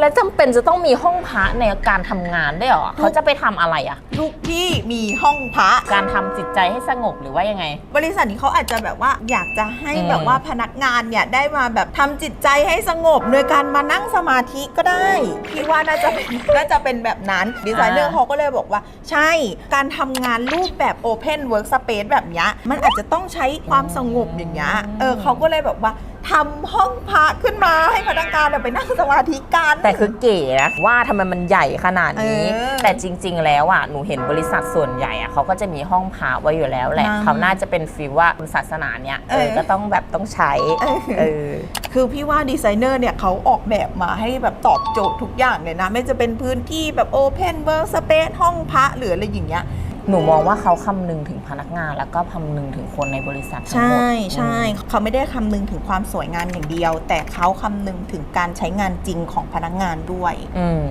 แล้วจำเป็นจะต้องมีห้องพระในการทำงานได้วยเหรอเขาจะไปทำอะไรอะทุกที่มีห้องพระ การทำจิตใจให้สงบหรือว่ายังไง บริษัทนี้เขาอาจจะแบบว่าอยากจะให้อืม แบบว่าพนักงานเนี่ยได้มาแบบทำจิตใจให้สงบโดยการมานั่งสมาธิก็ได้พี่ว่าน่าจะเป็นน่าจะเป็นแบบนั้นดีไซเนอร์เขาก็เลยบอกว่า ใช่การทำงานรูปแบบ Open Workspace แบบเนี้ยมันอาจจะต้องใช้ความสงบอย่างเงี้ยเออเขาก็เลยแบบว่า ทำห้องพระขึ้นมาให้พนักงานเนี่ยไปนั่งสมาธิกัน แต่คือเก๋นะว่าทำไมมันใหญ่ขนาดนี้ เออแต่จริง ๆ แล้วอะหนูเห็นบริษัทส่วนใหญ่อะเขาก็จะมีห้องพระไว้อยู่แล้วแหละอ่าเขาน่าจะเป็นฟีลว่าศาสนาเนี้ยเออเออก็ต้องแบบต้องใช้เออ เออ คือพี่ว่าดีไซเนอร์เนี่ยเขาออกแบบมาให้แบบตอบโจทย์ทุกอย่างเลยนะ ไม่จะเป็นพื้นที่แบบ Open Workspace ห้องพระหรืออะไรอย่างเงี้ย หนูมองว่าเขาคำนึงถึงพนักงาน แล้วก็คำนึงถึงคนในบริษัททั้งใช่หมดใช่เขาไม่ได้คำนึงถึงความสวยงามอย่างเดียว แต่เขาคำนึงถึงการใช้งานจริงของพนักงานด้วย อืม